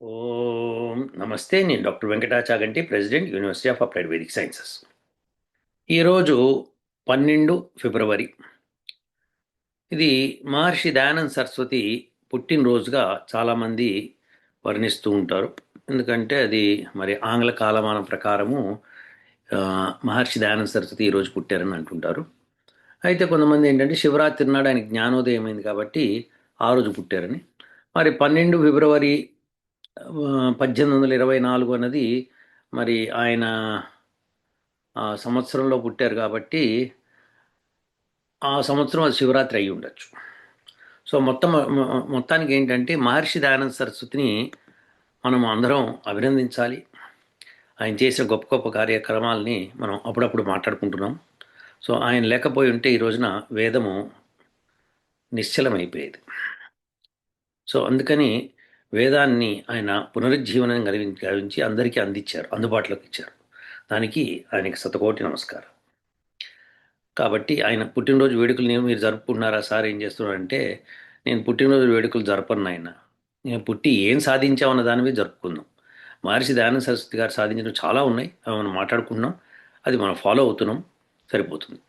ఓం నమస్తే నేను doctor Venkatachaganti president university of applied Vedic sciences. ఈరోజు పన్నెండు ఫిబ్రవరి. ఇది మహర్షి దయానంద్ సరస్వతి పుట్టినరోజుగా చాలామంది వర్ణిస్తూ ఉంటారు. ఎందుకంటే అది మరి ఆంగ్ల కాలమానం ప్రకారము మహర్షి దయానంద్ సరస్వతి ఈరోజు పుట్టారని అంటుంటారు. అయితే కొంతమంది ఏంటంటే శివరాత్రి నాడు ఆయన జ్ఞానోదయం అయింది కాబట్టి ఆ రోజు పుట్టారని. మరి పన్నెండు ఫిబ్రవరి పద్దెనిమిది వందల ఇరవై నాలుగు అన్నది మరి ఆయన ఆ సంవత్సరంలో పుట్టారు కాబట్టి ఆ సంవత్సరం అది శివరాత్రి అయి ఉండొచ్చు. సో మొత్తం మొత్తానికి ఏంటంటే మహర్షి దయానంద సరస్వతిని మనం అందరం అభినందించాలి. ఆయన చేసిన గొప్ప గొప్ప కార్యక్రమాలని మనం అప్పుడప్పుడు మాట్లాడుకుంటున్నాం. సో ఆయన లేకపోయి ఉంటే ఈ రోజున వేదము నిశ్చలమైపోయేది. సో అందుకని వేదాన్ని ఆయన పునరుజ్జీవనం కలిగి గావించి అందరికీ అందించారు అందుబాటులోకి ఇచ్చారు. దానికి ఆయనకి శతకోటి నమస్కారం. కాబట్టి ఆయన పుట్టినరోజు వేడుకలు నేను మీరు జరుపుకుంటున్నారా సార్ ఏం చేస్తున్నారంటే నేను పుట్టినరోజు వేడుకలు జరపను ఆయన నేను పుట్టి ఏం సాధించామన్న దాని మీద జరుపుకుందాం. మహర్షి దయానంద సరస్వతి గారు సాధించడం చాలా ఉన్నాయి అవి మనం మాట్లాడుకుంటున్నాం అది మనం ఫాలో అవుతున్నాం సరిపోతుంది.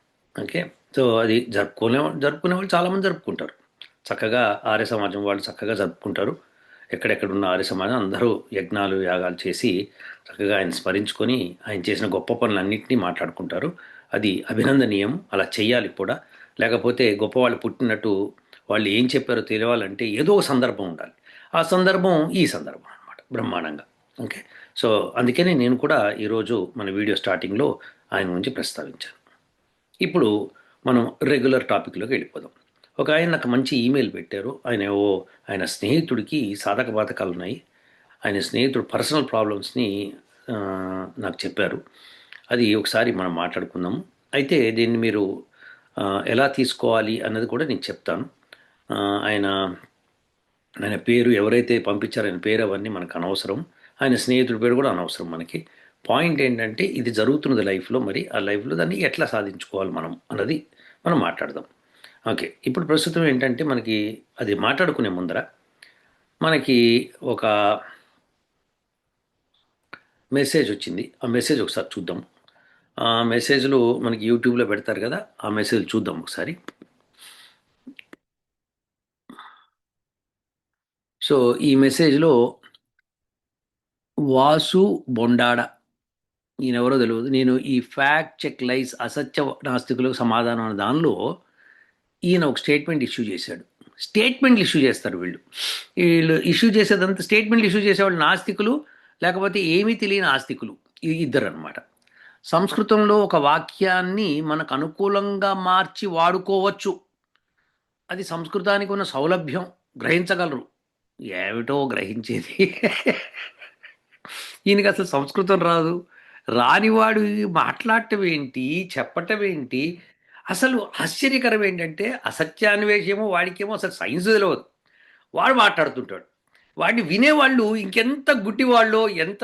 ఓకే? సో అది జరుపుకునే జరుపుకునే వాళ్ళు చాలామంది జరుపుకుంటారు. చక్కగా ఆర్య సమాజం వాళ్ళు చక్కగా జరుపుకుంటారు. ఎక్కడెక్కడ ఉన్న ఆర్య సమాజం అందరూ యజ్ఞాలు యాగాలు చేసి చక్కగా ఆయన స్మరించుకొని ఆయన చేసిన గొప్ప పనులన్నింటినీ మాట్లాడుకుంటారు. అది అభినందనీయం. అలా చేయాలి కూడా. లేకపోతే గొప్పవాళ్ళు పుట్టినట్టు వాళ్ళు ఏం చెప్పారో తెలియాలంటే ఏదో ఒక సందర్భం ఉండాలి. ఆ సందర్భం ఈ సందర్భం అనమాట బ్రహ్మాండంగా. ఓకే? సో అందుకనే నేను కూడా ఈరోజు మన వీడియో స్టార్టింగ్లో ఆయన గురించి ప్రస్తావించాను. ఇప్పుడు మనం రెగ్యులర్ టాపిక్లోకి వెళ్ళిపోదాం. ఒక ఆయన నాకు మంచి ఈమెయిల్ పెట్టారు. ఆయన ఓ ఆయన స్నేహితుడికి సాధక బాధకాలు ఉన్నాయి ఆయన స్నేహితుడు పర్సనల్ ప్రాబ్లమ్స్ని నాకు చెప్పారు. అది ఒకసారి మనం మాట్లాడుకుందాము. అయితే దీన్ని మీరు ఎలా తీసుకోవాలి అన్నది కూడా నేను చెప్తాను. ఆయన ఆయన పేరు ఎవరైతే పంపించారో ఆయన పేరు అవన్నీ మనకు అనవసరం. ఆయన స్నేహితుడి పేరు కూడా అనవసరం మనకి. పాయింట్ ఏంటంటే ఇది జరుగుతున్నది లైఫ్లో మరి ఆ లైఫ్లో దాన్ని ఎట్లా సాధించుకోవాలి మనం అన్నది మనం మాట్లాడదాం. ఓకే. ఇప్పుడు ప్రస్తుతం ఏంటంటే మనకి అది మాట్లాడుకునే ముందర మనకి ఒక మెసేజ్ వచ్చింది. ఆ మెసేజ్ ఒకసారి చూద్దాం. ఆ మెసేజ్లు మనకి యూట్యూబ్లో పెడతారు కదా ఆ మెసేజ్ చూద్దాం ఒకసారి. సో ఈ మెసేజ్లో వాసు బొండాడ. ఈయన ఎవరో తెలియదు నేను ఈ ఫ్యాక్ట్ చెక్ లైస్ అసత్య నాస్తికులకు సమాధానం అనే దానిలో ఈయన ఒక స్టేట్మెంట్ ఇష్యూ చేశాడు. స్టేట్మెంట్లు ఇష్యూ చేస్తారు వీళ్ళు. వీళ్ళు ఇష్యూ చేసేదంతా స్టేట్మెంట్లు ఇష్యూ చేసేవాళ్ళు నాస్తికులు లేకపోతే ఏమీ తెలియని ఆస్తికులు. ఇద్దరు అనమాట సంస్కృతంలో ఒక వాక్యాన్ని మనకు అనుకూలంగా మార్చి వాడుకోవచ్చు. అది సంస్కృతానికి ఉన్న సౌలభ్యం. గ్రహించగలరు. ఏమిటో గ్రహించేది? ఈయనకి అసలు సంస్కృతం రాదు. రానివాడు మాట్లాడటం ఏంటి? చెప్పటం ఏంటి? అసలు ఆశ్చర్యకరం ఏంటంటే అసత్యాన్వేషమో వాడికేమో అసలు సైన్స్ తెలియదు వాడు మాట్లాడుతుంటాడు. వాడిని వినేవాళ్ళు ఇంకెంత గుడ్డివాళ్ళో ఎంత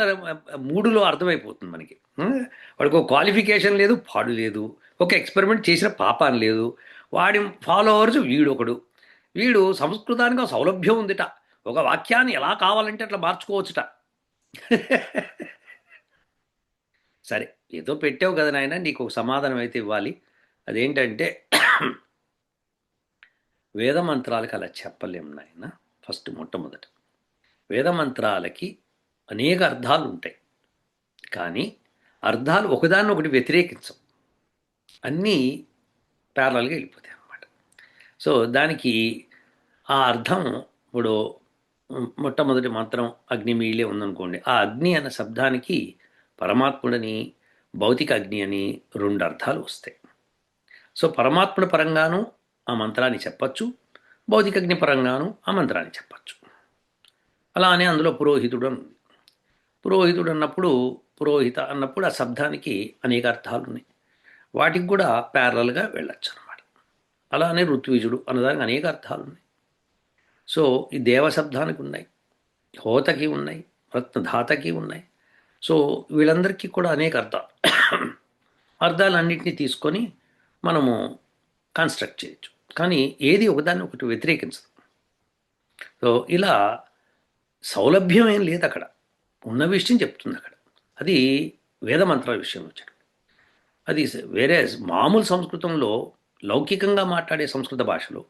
మూడులో అర్థమైపోతుంది మనకి. వాడికి ఒక క్వాలిఫికేషన్ లేదు పాడు లేదు. ఒక ఎక్స్పెరిమెంట్ చేసిన పాపాన్ లేదు. వాడి ఫాలోవర్స్ వీడొకడు. వీడు సంస్కృతానికి ఒక సౌలభ్యం ఉందిట. ఒక వాక్యాన్ని ఎలా కావాలంటే అట్లా మార్చుకోవచ్చుట. సరే ఏదో పెట్టావు కదా నాయన నీకు ఒక సమాధానం అయితే ఇవ్వాలి. అదేంటంటే వేదమంత్రాలకి అలా చెప్పలేము నాయన ఫస్ట్ మొట్టమొదట. వేదమంత్రాలకి అనేక అర్థాలు ఉంటాయి కానీ అర్థాలు ఒకదాన్ని ఒకటి వ్యతిరేకించవు. అన్నీ ప్యారలల్గా వెళ్ళిపోతాయి అన్నమాట. సో దానికి ఆ అర్థం ఇప్పుడు మొట్టమొదటి మంత్రం అగ్నిమీలే ఉందనుకోండి. ఆ అగ్ని అన్న శబ్దానికి పరమాత్ముడని భౌతిక అగ్ని అని రెండు అర్థాలు వస్తాయి. సో పరమాత్ముడి పరంగాను ఆ మంత్రాన్ని చెప్పచ్చు. భౌతికజ్ఞ పరంగానూ పరంగాను ఆ మంత్రాన్ని చెప్పచ్చు. అలానే అందులో పురోహితుడు అని ఉంది పురోహితుడు అన్నప్పుడు పురోహిత అన్నప్పుడు ఆ శబ్దానికి అనేక అర్థాలు ఉన్నాయి వాటికి కూడా ప్యారలల్గా వెళ్ళచ్చు అనమాట అలానే ఋత్విజుడు అన్నదానికి అనేక అర్థాలు ఉన్నాయి సో ఈ దేవ శబ్దానికి ఉన్నాయి హోతకి ఉన్నాయి రత్నధాతకి ఉన్నాయి. సో వీళ్ళందరికీ కూడా అనేక అర్థాలు. అర్థాలన్నింటినీ తీసుకొని మనము కన్స్ట్రక్ట్ చేయొచ్చు. కానీ ఏది ఒకదాన్ని ఒకటి వ్యతిరేకించదు. సో ఇలా సౌలభ్యం ఏం లేదు అక్కడ. ఉన్న విషయం చెప్తుంది అక్కడ. అది వేదమంత్రాల విషయం వచ్చాడు అది వేరే మామూలు సంస్కృతంలో లౌకికంగా మాట్లాడే సంస్కృత భాషలో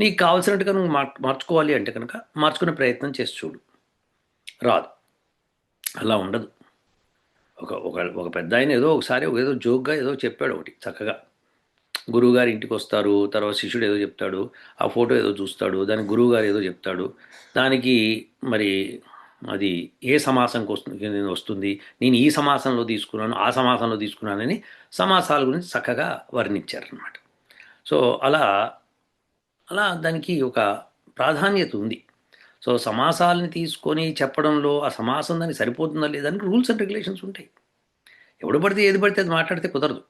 నీకు కావాల్సినట్టుగా నువ్వు మార్- మార్చుకోవాలి అంటే కనుక మార్చుకునే ప్రయత్నం చేసి చూడు. రాదు. అలా ఉండదు. ఒక ఒక ఒక పెద్ద ఆయన ఏదో ఒకసారి ఏదో జోక్గా ఏదో చెప్పాడు ఒకటి చక్కగా. గురువుగారి ఇంటికి వస్తారు తర్వాత శిష్యుడు ఏదో చెప్తాడు ఆ ఫోటో ఏదో చూస్తాడు దానికి గురువుగారు ఏదో చెప్తాడు. దానికి మరి అది ఏ సమాసంకి వస్తుంది వస్తుంది నేను ఈ సమాసంలో తీసుకున్నాను ఆ సమాసంలో తీసుకున్నానని సమాసాల గురించి చక్కగా వర్ణించారనమాట సో అలా అలా దానికి ఒక ప్రాధాన్యత ఉంది. సో సమాసాలని తీసుకొని చెప్పడంలో ఆ సమాసం దానికి సరిపోతుందా లేదని రూల్స్ అండ్ రెగ్యులేషన్స్ ఉంటాయి. ఎవడు పడితే ఏది పడితే అది మాట్లాడితే కుదరదు.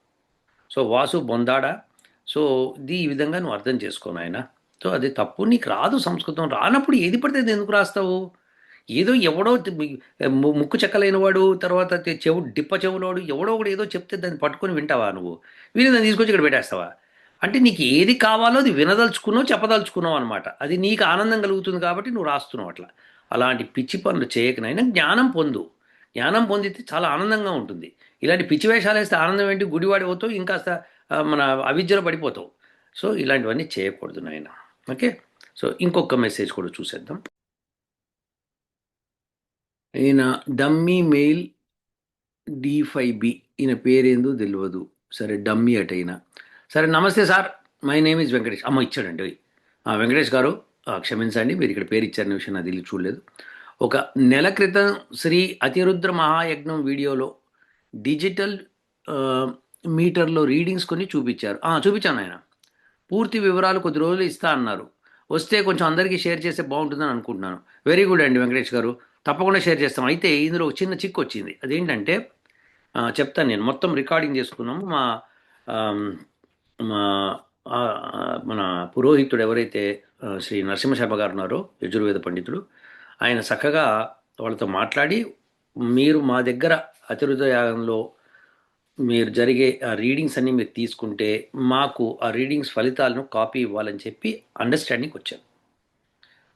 సో వాసు బొందాడా? సో ఇది ఈ విధంగా నువ్వు అర్థం చేసుకోను ఆయన సో అది తప్పు నీకు రాదు సంస్కృతం. రానప్పుడు ఏది పడితే అది ఎందుకు రాస్తావు? ఏదో ఎవడో ముక్కు చెక్కలేని వాడు తర్వాత చెవు డిప్ప చెవులోడు ఎవడో ఒకడు ఏదో చెప్తే దాన్ని పట్టుకొని వింటావా నువ్వు? విని దాన్ని తీసుకొచ్చి ఇక్కడ పెట్టేస్తావా? అంటే నీకు ఏది కావాలో అది వినదలుచుకున్నావు చెప్పదలుచుకున్నావు అనమాట అది నీకు ఆనందం కలుగుతుంది కాబట్టి నువ్వు రాస్తున్నావు అట్లా. అలాంటి పిచ్చి పనులు చేయకనైనా జ్ఞానం పొందు. జ్ఞానం పొందితే చాలా ఆనందంగా ఉంటుంది. ఇలాంటి పిచ్చి వేషాలు వేస్తే ఆనందం ఏంటి? గుడివాడి పోతావు ఇంకాస్త మన అవిద్యలో పడిపోతావు. సో ఇలాంటివన్నీ చేయకూడదు నాయన. ఓకే? సో ఇంకొక మెసేజ్ కూడా చూసేద్దాం. ఈయన dummy mail D five B. ఈయన పేరేందో తెలియదు సరే డమ్మీ అట ఈయన సరే నమస్తే sir. My name is Venkatesh. అమ్మ ఇచ్చాడండి వెంకటేష్ గారు క్షమించండి మీరు ఇక్కడ పేరు ఇచ్చారనే విషయం నాకు తెలియ చూడలేదు. ఒక నెల క్రితం శ్రీ అతిరుద్ర మహాయజ్ఞం వీడియోలో డిజిటల్ మీటర్లో రీడింగ్స్ కొన్ని చూపించారు. చూపించాను ఆయన. పూర్తి వివరాలు కొద్ది రోజులు ఇస్తా అన్నారు. వస్తే కొంచెం అందరికీ షేర్ చేస్తే బాగుంటుందని అనుకుంటున్నాను. వెరీ గుడ్ అండి వెంకటేష్ గారు. తప్పకుండా షేర్ చేస్తాం. అయితే ఇందులో ఒక చిన్న చిక్కు వచ్చింది. అదేంటంటే చెప్తాను నేను. మొత్తం రికార్డింగ్ చేసుకున్నాము. మా మా మన పురోహితుడు ఎవరైతే శ్రీ నరసింహశర్మ గారు ఉన్నారో యజుర్వేద పండితుడు ఆయన చక్కగా వాళ్ళతో మాట్లాడి మీరు మా దగ్గర అతిరుద్ర యాగంలో మీరు జరిగే ఆ రీడింగ్స్ అన్నీ మీరు తీసుకుంటే మాకు ఆ రీడింగ్స్ ఫలితాలను కాపీ ఇవ్వాలని చెప్పి అండర్స్టాండింగ్ వచ్చాను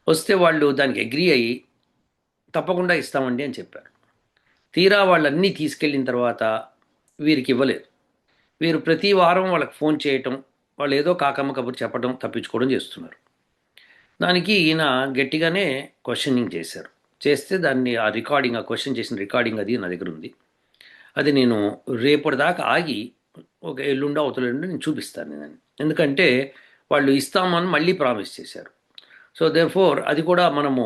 వస్తే వాళ్ళు దానికి అగ్రి అయ్యి తప్పకుండా ఇస్తామండి అని చెప్పారు. తీరా వాళ్ళన్నీ తీసుకెళ్ళిన తర్వాత వీరికి ఇవ్వలేదు. వీరు ప్రతి వారం వాళ్ళకి ఫోన్ చేయటం వాళ్ళు ఏదో కాకమ్మ కబురు చెప్పడం తప్పించుకోవడం చేస్తున్నారు. దానికి ఈయన గట్టిగానే క్వశ్చనింగ్ చేశారు. చేస్తే దాన్ని ఆ రికార్డింగ్ ఆ క్వశ్చన్ చేసిన రికార్డింగ్ అది నా దగ్గర ఉంది. అది నేను రేపటి దాకా ఆగి ఒక ఎల్లుండి అవతల నేను చూపిస్తాను నేను. ఎందుకంటే వాళ్ళు ఇస్తామని మళ్ళీ ప్రామిస్ చేశారు. సో దే ఫోర్ అది కూడా మనము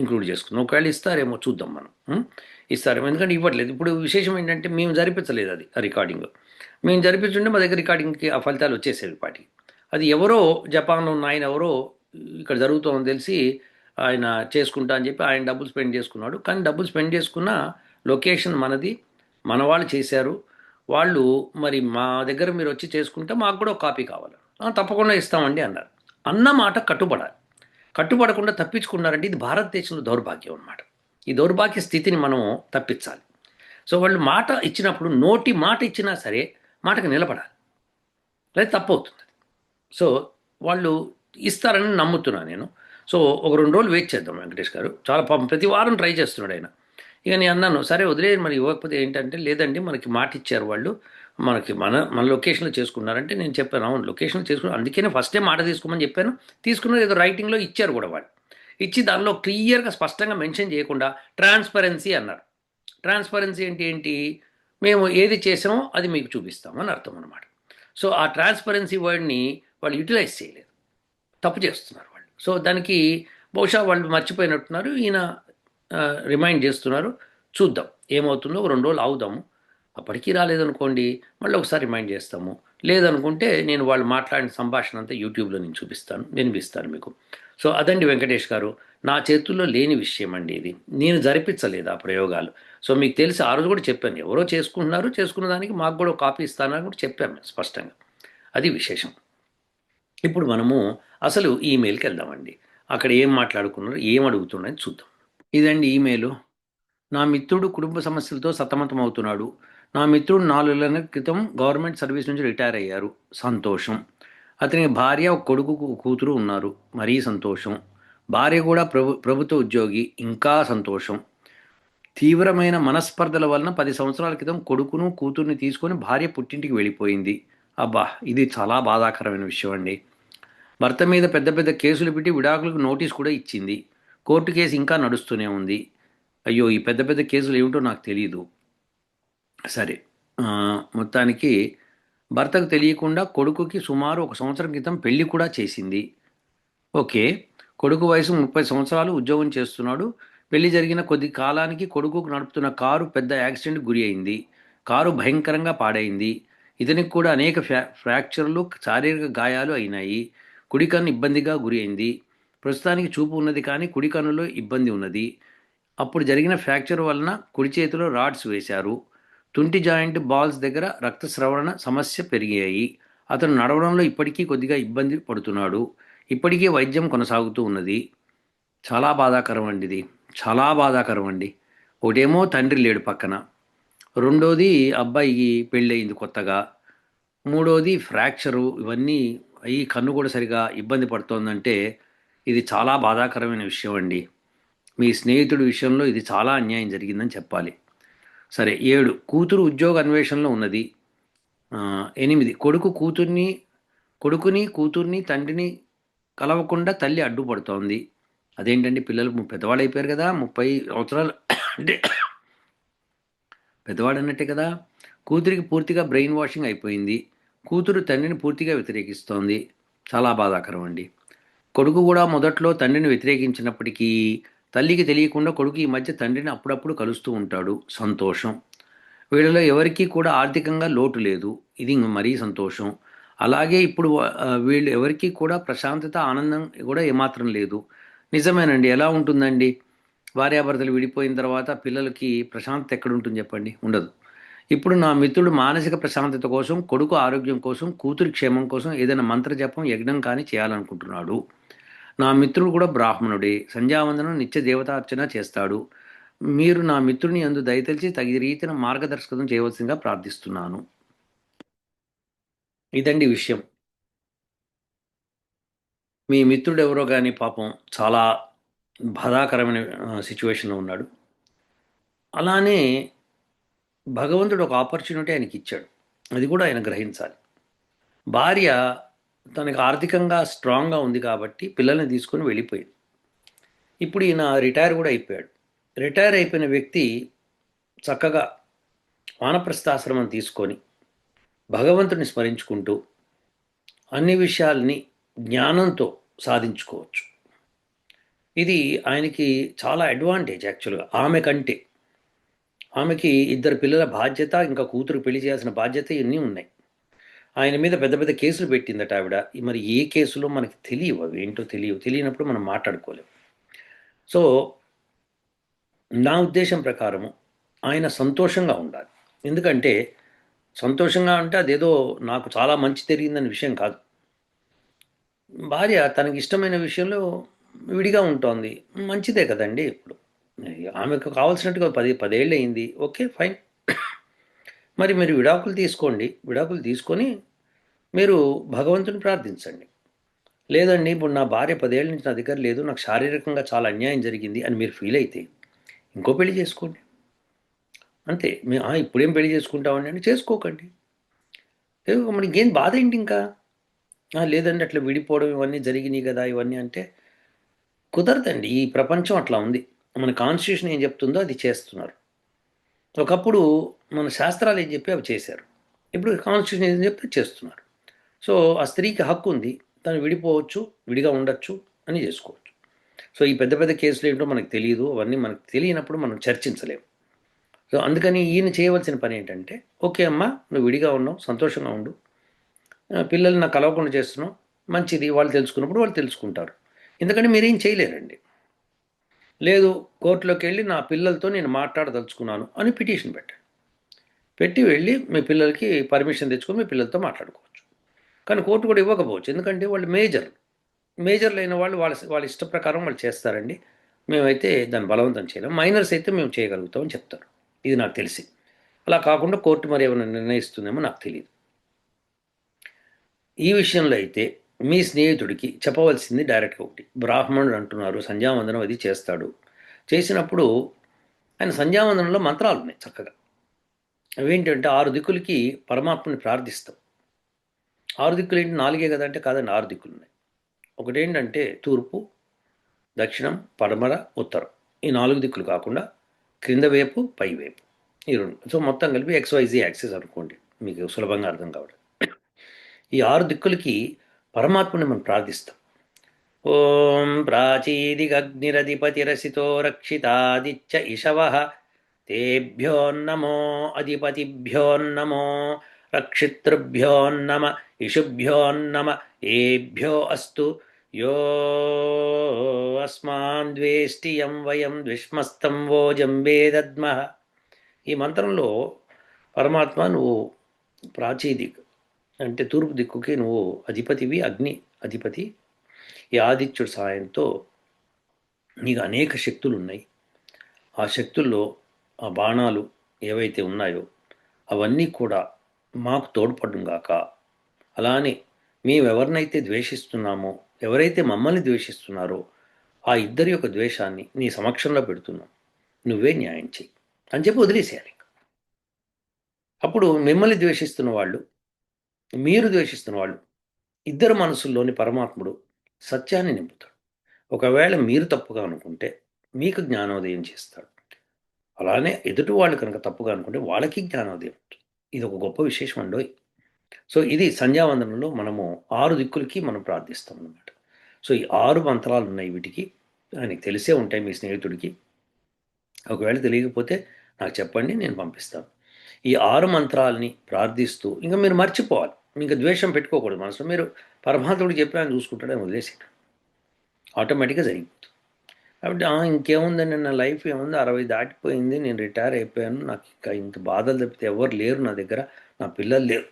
ఇంక్లూడ్ చేసుకున్నాం. ఒకవేళ ఇస్తారేమో చూద్దాం మనం. ఇస్తారేమో ఎందుకంటే ఇవ్వట్లేదు. ఇప్పుడు విశేషం ఏంటంటే మేము జరిపించలేదు అది ఆ రికార్డింగ్. మేము జరిపించుంటే మా దగ్గర రికార్డింగ్కి ఆ ఫలితాలు వచ్చేసేవి పాటికి అది ఎవరో జపాన్లో ఉన్న ఆయన ఎవరో ఇక్కడ జరుగుతుందని తెలిసి ఆయన చేసుకుంటా అని చెప్పి ఆయన డబ్బులు స్పెండ్ చేసుకున్నాడు. కానీ డబ్బులు స్పెండ్ చేసుకున్న లొకేషన్ మనది. మన వాళ్ళు చేశారు. వాళ్ళు మరి మా దగ్గర మీరు వచ్చి చేసుకుంటే మాకు కూడా ఒక కాపీ కావాలి. తప్పకుండా ఇస్తామండి అన్నారు. అన్న మాట కట్టుబడాలి. కట్టుబడకుండా తప్పించుకున్నారంటే ఇది భారతదేశంలో దౌర్భాగ్యం అన్నమాట. ఈ దౌర్భాగ్య స్థితిని మనం తప్పించాలి. సో వాళ్ళు మాట ఇచ్చినప్పుడు నోటి మాట ఇచ్చినా సరే మాటకు నిలబడాలి. లేదా తప్పవుతుంది సో వాళ్ళు ఇస్తారని నమ్ముతున్నాను నేను. సో ఒక రెండు రోజులు వెయిట్ చేద్దాం వెంకటేష్ గారు. చాలా పాపం ప్రతి వారం ట్రై చేస్తున్నాడు ఆయన. ఇక నేను అన్నాను సరే వదిలే మరి ఇవ్వకపోతే ఏంటంటే లేదండి మనకి మాట ఇచ్చారు వాళ్ళు. మనకి మన మన లొకేషన్లో చేసుకున్నారంటే నేను చెప్పాను అవును లొకేషన్లో చేసుకున్నాను అందుకనే ఫస్టే మాట తీసుకోమని చెప్పాను. తీసుకున్నది ఏదో రైటింగ్లో ఇచ్చారు కూడా వాళ్ళు. ఇచ్చి దానిలో క్లియర్గా స్పష్టంగా మెన్షన్ చేయకుండా ట్రాన్స్పరెన్సీ అన్నారు. ట్రాన్స్పరెన్సీ ఏంటి ఏంటి? మేము ఏది చేసామో అది మీకు చూపిస్తామని అర్థం అనమాట సో ఆ ట్రాన్స్పరెన్సీ వర్డ్ని వాళ్ళు యూటిలైజ్ చేయలేదు. తప్పు చేస్తున్నారు వాళ్ళు. సో దానికి బహుశా వాళ్ళు మర్చిపోయినట్టున్నారు. ఈయన రిమైండ్ చేస్తున్నారు. చూద్దాం. ఏమవుతుందో ఒక రెండు రోజులు అవుదాము అప్పటికీ రాలేదనుకోండి మళ్ళీ ఒకసారి రిమైండ్ చేస్తాము. లేదనుకుంటే నేను వాళ్ళు మాట్లాడిన సంభాషణ అంతా యూట్యూబ్లో నేను చూపిస్తాను వినిపిస్తాను మీకు. సో అదండి వెంకటేష్ గారు నా చేతుల్లో లేని విషయం అండి ఇది. నేను జరిపించలేదు ఆ ప్రయోగాలు. సో మీకు తెలిసి ఆ రోజు కూడా చెప్పాను. ఎవరో చేసుకుంటున్నారు చేసుకున్న దానికి మాకు కూడా ఒక కాపీ ఇస్తానని కూడా చెప్పాము స్పష్టంగా. అది విశేషం. ఇప్పుడు మనము అసలు ఈమెయిల్కి వెళ్దామండి. అక్కడ ఏం మాట్లాడుకున్నారు ఏం అడుగుతున్నారని చూద్దాం. ఇదండి ఈమెయిల్. నా మిత్రుడు కుటుంబ సమస్యలతో సతమతం అవుతున్నాడు నా మిత్రుడు నాలుగు నెలల క్రితం గవర్నమెంట్ సర్వీస్ నుంచి రిటైర్ అయ్యారు. సంతోషం. అతని భార్య ఒక కొడుకు కూతురు ఉన్నారు. మరీ సంతోషం. భార్య కూడా ప్రభు ప్రభుత్వ ఉద్యోగి. ఇంకా సంతోషం. తీవ్రమైన మనస్పర్ధల వలన పది సంవత్సరాల క్రితం కొడుకును కూతుర్ని తీసుకొని భార్య పుట్టింటికి వెళ్ళిపోయింది. అబ్బా! ఇది చాలా బాధాకరమైన విషయం అండి. భర్త మీద పెద్ద పెద్ద కేసులు పెట్టి విడాకులకు నోటీస్ కూడా ఇచ్చింది. కోర్టు కేసు ఇంకా నడుస్తూనే ఉంది. అయ్యో ఈ పెద్ద పెద్ద కేసులు ఏమిటో నాకు తెలియదు సరే మొత్తానికి భర్తకు తెలియకుండా కొడుకుకి సుమారు ఒక సంవత్సరం క్రితం పెళ్ళి కూడా చేసింది. ఓకే కొడుకు వయసు ముప్పై సంవత్సరాలు ఉద్యోగం చేస్తున్నాడు. పెళ్ళి జరిగిన కొద్ది కాలానికి కొడుకుకు నడుపుతున్న కారు పెద్ద యాక్సిడెంట్ గురి అయింది. కారు భయంకరంగా పాడైంది. ఇతనికి కూడా అనేక ఫ్రాక్చర్లు శారీరక గాయాలు అయినాయి. కుడికన్ను ఇబ్బందిగా గురి అయింది. ప్రస్తుతానికి చూపు ఉన్నది కానీ కుడి కన్నులో ఇబ్బంది ఉన్నది. అప్పుడు జరిగిన ఫ్రాక్చర్ వలన కుడి చేతిలో రాడ్స్ వేశారు. తుంటి జాయింట్ బాల్స్ దగ్గర రక్తస్రవణ సమస్య పెరిగాయి. అతను నడవడంలో ఇప్పటికీ కొద్దిగా ఇబ్బంది పడుతున్నాడు. ఇప్పటికీ వైద్యం కొనసాగుతూ ఉన్నది. చాలా బాధాకరం అండి ఇది. చాలా బాధాకరం అండి. ఒకటేమో తండ్రి లేడు పక్కన. రెండోది అబ్బాయికి పెళ్ళయింది కొత్తగా. మూడోది ఫ్రాక్చరు ఇవన్నీ ఈ కన్ను కూడా సరిగా ఇబ్బంది పడుతోందంటే ఇది చాలా బాధాకరమైన విషయం అండి. మీ స్నేహితుడి విషయంలో ఇది చాలా అన్యాయం జరిగిందని చెప్పాలి. సరే ఏడు కూతురు ఉద్యోగ అన్వేషణలో ఉన్నది. ఎనిమిది కొడుకు కూతుర్ని కొడుకుని కూతుర్ని తండ్రిని కలవకుండా తల్లి అడ్డుపడుతోంది. అదేంటంటే పిల్లలు ము- పెద్దవాళ్ళు అయిపోయారు కదా ముప్పై సంవత్సరాలు అంటే పెద్దవాడు అన్నట్టే కదా కూతురికి పూర్తిగా బ్రెయిన్ వాషింగ్ అయిపోయింది. కూతురు తండ్రిని పూర్తిగా వ్యతిరేకిస్తోంది. చాలా బాధాకరం అండి. కొడుకు కూడా మొదట్లో తండ్రిని వ్యతిరేకించినప్పటికీ తల్లికి తెలియకుండా కొడుకు ఈ మధ్య తండ్రిని అప్పుడప్పుడు కలుస్తూ ఉంటాడు. సంతోషం. వీళ్ళలో ఎవరికీ కూడా ఆర్థికంగా లోటు లేదు. ఇది మరీ సంతోషం. అలాగే ఇప్పుడు వీళ్ళు ఎవరికీ కూడా ప్రశాంతత ఆనందం కూడా ఏమాత్రం లేదు. నిజమేనండి. ఎలా ఉంటుందండి? భార్యాభర్తలు విడిపోయిన తర్వాత పిల్లలకి ప్రశాంతత ఎక్కడుంటుంది చెప్పండి? ఉండదు. ఇప్పుడు నా మిత్రుడు మానసిక ప్రశాంతత కోసం కొడుకు ఆరోగ్యం కోసం కూతురి క్షేమం కోసం ఏదైనా మంత్రజపం యజ్ఞం కానీ చేయాలనుకుంటున్నాడు. నా మిత్రుడు కూడా బ్రాహ్మణుడే. సంధ్యావందనం నిత్య దేవతార్చన చేస్తాడు. మీరు నా మిత్రుని అందు దయతలిచి తగిన రీతిన మార్గదర్శకత్వం చేయవలసిందిగా ప్రార్థిస్తున్నాను. ఇదండి విషయం. మీ మిత్రుడు ఎవరో కానీ పాపం చాలా బాధాకరమైన సిచ్యువేషన్లో ఉన్నాడు. అలానే భగవంతుడు ఒక ఆపర్చునిటీ ఆయనకి ఇచ్చాడు అది కూడా ఆయన గ్రహించాలి. భార్య తనకు ఆర్థికంగా స్ట్రాంగ్గా ఉంది కాబట్టి పిల్లల్ని తీసుకొని వెళ్ళిపోయింది. ఇప్పుడు ఈయన రిటైర్ కూడా అయిపోయాడు. రిటైర్ అయిపోయిన వ్యక్తి చక్కగా వానప్రస్థాశ్రమం తీసుకొని భగవంతుని స్మరించుకుంటూ అన్ని విషయాల్ని జ్ఞానంతో సాధించుకోవచ్చు. ఇది ఆయనకి చాలా అడ్వాంటేజ్ యాక్చువల్గా. ఆమె కంటే. ఆమెకి ఇద్దరు పిల్లల బాధ్యత ఇంకా కూతురు పెళ్ళి చేయాల్సిన బాధ్యత ఇవన్నీ ఉన్నాయి? ఆయన మీద పెద్ద పెద్ద కేసులు పెట్టిందట ఆవిడ. మరి ఏ కేసులో మనకి తెలియవు అవి ఏంటో తెలియవు. తెలియనప్పుడు మనం మాట్లాడుకోలేము సో నా ఉద్దేశం ప్రకారము ఆయన సంతోషంగా ఉండాలి. ఎందుకంటే సంతోషంగా అంటే అదేదో నాకు చాలా మంచి జరిగిందనే విషయం కాదు. భార్య తనకి ఇష్టమైన విషయంలో విడిగా ఉంటుంది. మంచిదే కదండి ఇప్పుడు ఆమెకు కావాల్సినట్టుగా పది పదేళ్ళు అయింది. Okay fine. మరి మీరు విడాకులు తీసుకోండి. విడాకులు తీసుకొని మీరు భగవంతుని ప్రార్థించండి. లేదండి ఇప్పుడు నా భార్య పదేళ్ళ నుంచి నా దగ్గర లేదు నాకు శారీరకంగా చాలా అన్యాయం జరిగింది అని మీరు ఫీల్ అయితే ఇంకో పెళ్ళి చేసుకోండి. అంతే. మీ ఇప్పుడేం పెళ్ళి చేసుకుంటామండి అని చేసుకోకండి. లేదు మరి ఇంకేం బాధ ఏంటి ఇంకా? లేదండి అట్లా విడిపోవడం ఇవన్నీ జరిగినాయి కదా ఇవన్నీ అంటే కుదరదండి. ఈ ప్రపంచం అట్లా ఉంది. మన కాన్స్టిట్యూషన్ ఏం చెప్తుందో అది చేస్తున్నారు. ఒకప్పుడు మన శాస్త్రాలు ఏం చెప్పి అవి చేశారు. ఇప్పుడు కాన్స్టిట్యూషన్ ఏం చెప్పి చేస్తున్నారు. సో ఆ స్త్రీకి హక్కు ఉంది. తను విడిపోవచ్చు విడిగా ఉండొచ్చు అని చేసుకోవచ్చు. సో ఈ పెద్ద పెద్ద కేసులు ఏంటో మనకు తెలియదు అవన్నీ మనకు తెలియనప్పుడు మనం చర్చించలేము. సో అందుకని ఈయన చేయవలసిన పని ఏంటంటే ఓకే అమ్మా నువ్వు విడిగా ఉన్నావు సంతోషంగా ఉండు. పిల్లల్ని నాకు కలవకుండా చేస్తున్నావు. మంచిది. వాళ్ళు తెలుసుకున్నప్పుడు వాళ్ళు తెలుసుకుంటారు. ఎందుకంటే మీరేం చేయలేరండి. లేదు కోర్టులోకి వెళ్ళి నా పిల్లలతో నేను మాట్లాడదలుచుకున్నాను అని పిటిషన్ పెట్టండి పెట్టి వెళ్ళి మీ పిల్లలకి పర్మిషన్ తెచ్చుకొని మీ పిల్లలతో మాట్లాడుకోవచ్చు. కానీ కోర్టు కూడా ఇవ్వకపోవచ్చు. ఎందుకంటే వాళ్ళు మేజర్. మేజర్లు అయిన వాళ్ళు వాళ్ళ వాళ్ళ ఇష్ట ప్రకారం వాళ్ళు చేస్తారండి. మేమైతే దాన్ని బలవంతం చేయలేం. మైనర్స్ అయితే మేము చేయగలుగుతామని చెప్తారు. ఇది నాకు తెలిసి. అలా కాకుండా కోర్టు మరి ఏమైనా నిర్ణయిస్తుందేమో నాకు తెలియదు ఈ విషయంలో అయితే మీ స్నేహితుడికి చెప్పవలసింది డైరెక్ట్గా ఒకటి. బ్రాహ్మణుడు అంటున్నారు సంధ్యావందనం అది చేస్తాడు. చేసినప్పుడు ఆయన సంధ్యావందనంలో మంత్రాలు ఉన్నాయి చక్కగా. అవేంటంటే ఆరు దిక్కులకి పరమాత్మని ప్రార్థిస్తాం. ఆరు దిక్కులు ఏంటి నాలుగే కదా అంటే కాదండి ఆరు దిక్కులు ఉన్నాయి ఒకటేంటంటే తూర్పు దక్షిణం పడమర ఉత్తరం. ఈ నాలుగు దిక్కులు కాకుండా క్రింద వైపు పై వైపు. ఈ రెండు. సో మొత్తం కలిపి ఎక్స్వైజీ యాక్సెస్ అనుకోండి. మీకు సులభంగా అర్థం కావడం. ఈ ఆరు దిక్కులకి పరమాత్మని మనం ప్రార్థిస్తాం. ఓం ప్రాచీదిగగ్నిరధిపతిరసితో రక్షితాదిత్య ఇషవ తేభ్యోన్నమో అధిపతిభ్యోన్నమో రక్షితృభ్యోన్నమ ఇషుభ్యోన్నమ ఏభ్యో అస్తు యో అస్మాన్ ద్వేష్టియం వయం ద్విష్మస్తం జంబే వేదద్మ ఈ మంత్రంలో పరమాత్మ నువ్వు ప్రాచీదిక్ అంటే తూర్పు దిక్కుకి నువ్వు అధిపతివి అగ్ని అధిపతి. ఈ ఆదిత్యుడి సహాయంతో నీకు అనేక శక్తులు ఉన్నాయి ఆ శక్తుల్లో ఆ బాణాలు ఏవైతే ఉన్నాయో అవన్నీ కూడా మాకు తోడ్పడుగాక గాక. అలానే మేము ఎవరినైతే ద్వేషిస్తున్నామో ఎవరైతే మమ్మల్ని ద్వేషిస్తున్నారో ఆ ఇద్దరి యొక్క ద్వేషాన్ని నీ సమక్షంలో పెడుతున్నాం. నువ్వే న్యాయం చెయ్యి అని చెప్పి వదిలేసేయాలి అప్పుడు మిమ్మల్ని ద్వేషిస్తున్న వాళ్ళు మీరు ద్వేషిస్తున్న వాళ్ళు ఇద్దరు మనసుల్లోని పరమాత్ముడు సత్యాన్ని నింపుతాడు. ఒకవేళ మీరు తప్పుగా అనుకుంటే మీకు జ్ఞానోదయం చేస్తాడు. అలానే ఎదుటి వాళ్ళు కనుక తప్పుగా అనుకుంటే వాళ్ళకి జ్ఞానోదయం ఉంటుంది. ఇది ఒక గొప్ప విశేషం అండి సో ఇది సంధ్యావందనంలో మనము ఆరు దిక్కులకి మనం ప్రార్థిస్తాం అన్నమాట. సో ఈ ఆరు మంత్రాలు ఉన్నాయి వీటికి. ఆయనకి తెలిసే ఉంటాయి మీ స్నేహితుడికి. ఒకవేళ తెలియకపోతే నాకు చెప్పండి నేను పంపిస్తాను. ఈ ఆరు మంత్రాలని ప్రార్థిస్తూ ఇంకా మీరు మర్చిపోవాలి. ఇంకా ద్వేషం పెట్టుకోకూడదు మనసులో. మీరు పరమాత్ముడు చెప్పి ఆయన చూసుకుంటాడని వదిలేసి ఆటోమేటిక్గా జరిగింది. కాబట్టి "ఆ, ఇంకేముందండి నా లైఫ్ ఏముంది? అరవై దాటిపోయింది. నేను రిటైర్ అయిపోయాను. నాకు ఇంకా ఇంత బాధలు తప్పితే ఎవరు లేరు నా దగ్గర. నా పిల్లలు లేరు.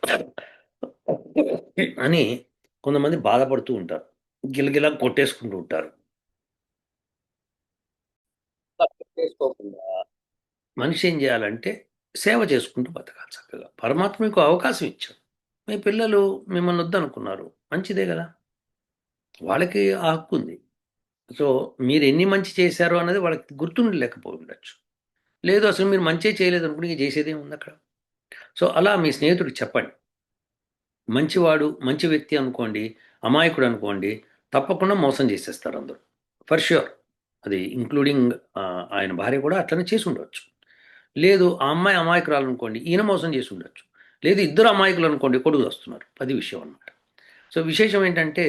అని కొంతమంది బాధపడుతూ ఉంటారు. గిలగిలా కొట్టేసుకుంటూ ఉంటారు. కొట్టేసుకోకుండా. మనిషి ఏం చేయాలంటే సేవ చేసుకుంటూ బతకాలి చక్కగా. పరమాత్మ మీకు అవకాశం ఇచ్చాడు. మీ పిల్లలు మిమ్మల్ని వద్దనుకున్నారు. మంచిదే కదా? వాళ్ళకి ఆ హక్కు ఉంది. సో మీరు ఎన్ని మంచి చేశారో అన్నది వాళ్ళకి గుర్తుండలేకపోయి ఉండొచ్చు లేదు అసలు మీరు మంచి చేయలేదు అనుకుంటే చేసేదే ఉంది అక్కడ సో అలా మీ స్నేహితుడికి చెప్పండి. మంచివాడు మంచి వ్యక్తి అనుకోండి అమాయకుడు అనుకోండి తప్పకుండా మోసం చేసేస్తారు అందరూ. For sure. అది ఇంక్లూడింగ్ ఆయన భార్య కూడా అట్లనే చేసి ఉండవచ్చు లేదు ఆ అమ్మాయి అమాయకురాలు అనుకోండి ఈయన మోసం చేసి ఉండొచ్చు లేదు ఇద్దరు అమాయకులు అనుకోండి కొడుకు వస్తున్నారు. అది విషయం అనమాట సో విశేషం ఏంటంటే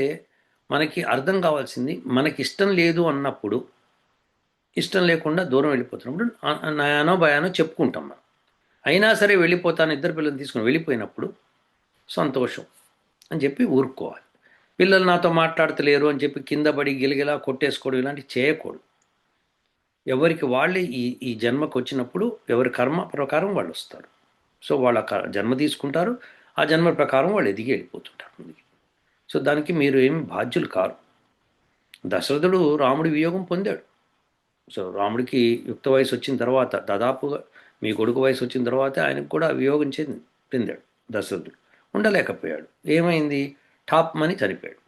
మనకి అర్థం కావాల్సింది మనకి ఇష్టం లేదు అన్నప్పుడు ఇష్టం లేకుండా దూరం వెళ్ళిపోతున్నప్పుడు నయానో భయానో చెప్పుకుంటాం మనం. అయినా సరే వెళ్ళిపోతాను ఇద్దరు పిల్లల్ని తీసుకుని వెళ్ళిపోయినప్పుడు సంతోషం అని చెప్పి ఊరుకోవాలి. పిల్లలు నాతో మాట్లాడతలేరు అని చెప్పి కింద పడి గిలగిలా కొట్టేసుకోవడం ఇలాంటివి చేయకూడదు. ఎవరికి వాళ్ళే ఈ ఈ జన్మకు వచ్చినప్పుడు ఎవరి కర్మ ప్రకారం వాళ్ళు వస్తారు. సో వాళ్ళ జన్మ తీసుకుంటారు ఆ జన్మ ప్రకారం వాళ్ళు ఎదిగి వెళ్ళిపోతుంటారు ముందుకి. సో దానికి మీరు ఏమి బాధ్యులు కారు. దశరథుడు రాముడి వియోగం పొందాడు. సో రాముడికి యుక్త వయసు వచ్చిన తర్వాత దాదాపుగా మీ కొడుకు వయసు వచ్చిన తర్వాత ఆయనకు కూడా వియోగం చెంది చెందాడు దశరథుడు. ఉండలేకపోయాడు. ఏమైంది? టాప్ మని చనిపోయాడు.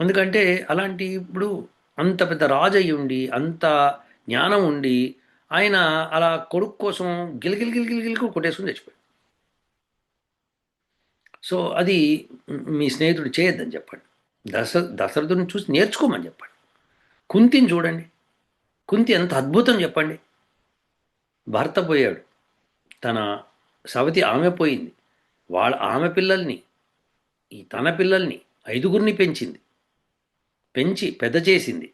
ఎందుకంటే అలాంటి ఇప్పుడు అంత పెద్ద రాజు అయి ఉండి అంత జ్ఞానం ఉండి ఆయన అలా కొడుకు కోసం గిలిగిలి గిలిగిలి గిల్ కొట్టేసుకుని చచ్చిపోయాడు. సో అది మీ స్నేహితుడు చేయొద్దని చెప్పండి. దశ దశరథుని చూసి నేర్చుకోమని చెప్పండి. కుంతిని చూడండి. కుంతి ఎంత అద్భుతం చెప్పండి. భర్త పోయాడు. తన సవతి ఆమె పోయింది. వాళ్ళ ఆమె పిల్లల్ని ఈ తన పిల్లల్ని ఐదుగురిని పెంచింది. పెంచి పెద్ద చేసింది.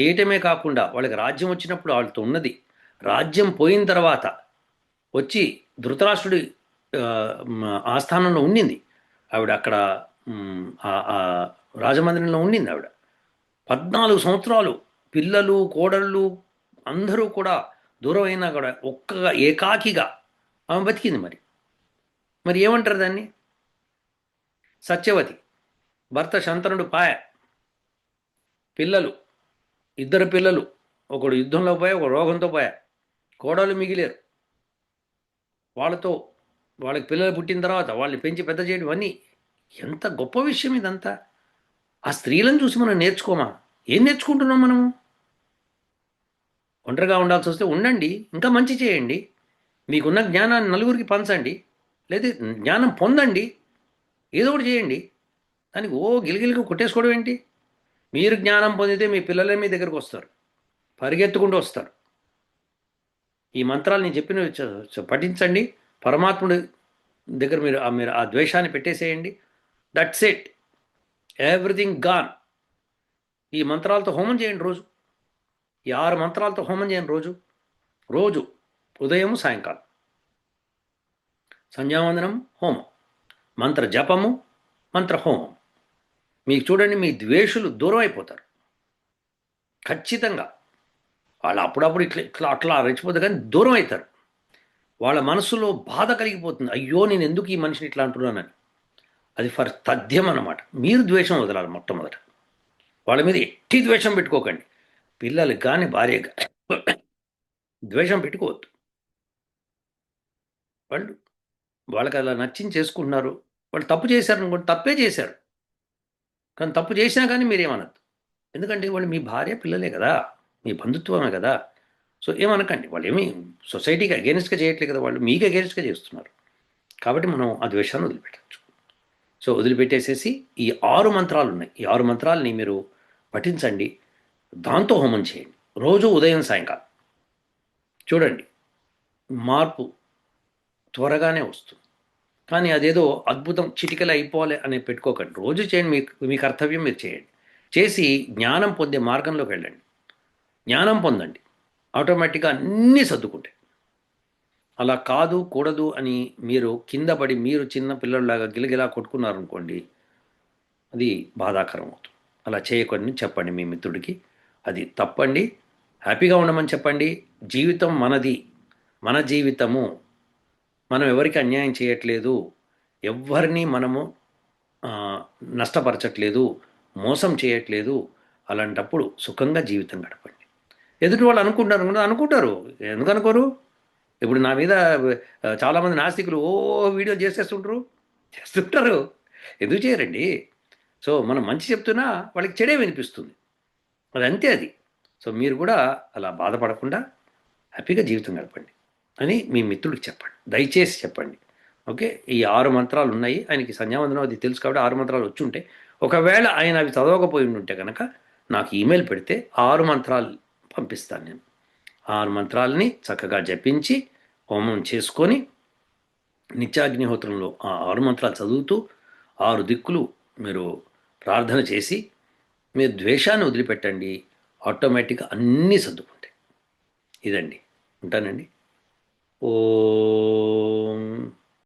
చేయటమే కాకుండా వాళ్ళకి రాజ్యం వచ్చినప్పుడు వాళ్ళతో ఉన్నది. రాజ్యం పోయిన తర్వాత వచ్చి ధృతరాష్ట్రుడి ఆస్థానంలో ఉండింది. ఆవిడ అక్కడ రాజమందిరంలో ఉండింది ఆవిడ. పద్నాలుగు సంవత్సరాలు పిల్లలు కోడళ్ళు అందరూ కూడా దూరం అయినా కూడా ఒక్కగా ఏకాకిగా ఆమె బతికింది మరి. మరి ఏమంటారు దాన్ని? సత్యవతి భర్త శంతనుడు పాయ. పిల్లలు ఇద్దరు పిల్లలు ఒకడు యుద్ధంలో పోయా ఒక రోగంతో పోయా. కోడలు మిగిలేరు. వాళ్ళతో వాళ్ళకి పిల్లలు పుట్టిన తర్వాత వాళ్ళని పెంచి పెద్ద చేయడం అన్నీ ఎంత గొప్ప విషయం ఇదంతా. ఆ స్త్రీలను చూసి మనం నేర్చుకోమా? ఏం నేర్చుకుంటున్నాం మనము? ఒంటరిగా ఉండాల్సి వస్తే ఉండండి ఇంకా మంచి చేయండి. మీకున్న జ్ఞానాన్ని నలుగురికి పంచండి లేదా జ్ఞానం పొందండి ఏదో ఒకటి చేయండి. దానికి ఓ గిలిగిలిగా కొట్టేసుకోవడం ఏంటి? మీరు జ్ఞానం పొందితే మీ పిల్లలే మీ దగ్గరకు వస్తారు పరిగెత్తుకుంటూ వస్తారు. ఈ మంత్రాలు నేను చెప్పిన పఠించండి. పరమాత్ముడి దగ్గర మీరు ఆ మీరు ఆ ద్వేషాన్ని పెట్టేసేయండి. దట్స్ ఇట్ ఎవ్రీథింగ్ గాన్ ఈ మంత్రాలతో హోమం చేయండి రోజు. ఈ ఆరు మంత్రాలతో హోమం చేయండి రోజు. రోజు ఉదయం సాయంకాలం. సంధ్యావందనం హోమం. మంత్ర జపము మంత్ర హోమం. మీకు చూడండి మీ ద్వేషులు దూరం అయిపోతారు ఖచ్చితంగా. వాళ్ళు అప్పుడప్పుడు ఇట్లా ఇట్లా అట్లా రెచ్చిపోతారు కానీ దూరం అవుతారు వాళ్ళ మనసులో బాధ కలిగిపోతుంది. అయ్యో నేను ఎందుకు ఈ మనిషిని ఇట్లా అంటున్నానని. అది ఫర్ తథ్యం అన్నమాట. మీరు ద్వేషం వదలాలి మొట్టమొదట. వాళ్ళ మీద ఎట్టి ద్వేషం పెట్టుకోకండి. పిల్లలు కానీ భార్య ద్వేషం పెట్టుకోవద్దు. వాళ్ళు వాళ్ళకి అలా నచ్చింది చేసుకుంటున్నారు. వాళ్ళు తప్పు చేశారు అనుకోండి తప్పే చేశారు. కానీ తప్పు చేసినా కానీ మీరేమనద్దు. ఎందుకంటే వాళ్ళు మీ భార్య పిల్లలే కదా. మీ బంధుత్వమే కదా. సో ఏమనకండి వాళ్ళు ఏమీ సొసైటీకి అగేనిస్ట్గా చేయట్లేదు కదా వాళ్ళు మీకు అగేనిస్ట్గా చేస్తున్నారు. కాబట్టి మనం ఆ ద్వేషాన్ని వదిలిపెట్టచ్చు. సో వదిలిపెట్టేసేసి ఈ ఆరు మంత్రాలు ఉన్నాయి ఈ ఆరు మంత్రాలని మీరు పఠించండి దాంతో హోమం చేయండి. రోజు ఉదయం సాయంకాలం. చూడండి మార్పు త్వరగానే వస్తుంది. కానీ అదేదో అద్భుతం చిటికలు అయిపోవాలి అని పెట్టుకోకండి. రోజు చేయండి మీ మీ కర్తవ్యం మీరు చేయండి. చేసి జ్ఞానం పొందే మార్గంలోకి వెళ్ళండి. జ్ఞానం పొందండి. ఆటోమేటిక్గా అన్నీ సర్దుకుంటాయి. అలా కాదు కూడదు అని మీరు కింద పడి మీరు చిన్న పిల్లల్లాగా గిలగిలా కొట్టుకున్నారనుకోండి అది బాధాకరం అవుతుంది. అలా చేయకండి చెప్పండి మీ మిత్రుడికి. అది తప్పండి హ్యాపీగా ఉండమని చెప్పండి. జీవితం మనది మన జీవితము. మనం ఎవరికి అన్యాయం చేయట్లేదు ఎవరిని మనము నష్టపరచట్లేదు మోసం చేయట్లేదు అలాంటప్పుడు సుఖంగా జీవితం గడపండి. ఎదుటి వాళ్ళు అనుకుంటారు అనుకుంటారు, అనుకుంటారు. ఎందుకు అనుకోరు? ఇప్పుడు నా మీద చాలామంది నాస్తికులు ఓ వీడియో చేసేస్తుంటారు. చేస్తుంటారు. ఎందుకు చేయరండి? సో మనం మంచి చెప్తున్నా వాళ్ళకి చెడే వినిపిస్తుంది. అది అంతే అది. సో మీరు కూడా అలా బాధపడకుండా హ్యాపీగా జీవితం గడపండి అని మీ మిత్రుడికి చెప్పండి. దయచేసి చెప్పండి. ఓకే? ఈ ఆరు మంత్రాలు ఉన్నాయి. ఆయనకి సంధ్యావందనం అది తెలుసు కాబట్టి ఆరు మంత్రాలు వచ్చి ఉంటే ఒకవేళ ఆయన అవి చదవకపోయి ఉంటే కనుక నాకు ఈమెయిల్ పెడితే ఆరు మంత్రాలు పంపిస్తాను. నేను ఆరు మంత్రాలని చక్కగా జపించి హోమం చేసుకొని నిత్యాగ్నిహోత్రంలో ఆ ఆరు మంత్రాలు చదువుతూ ఆరు దిక్కులు మీరు ప్రార్థన చేసి మీరు ద్వేషాన్ని వదిలిపెట్టండి. ఆటోమేటిక్గా అన్నీ సర్దుకుంటాయి. ఇదండి. ఉంటానండి. ఓ.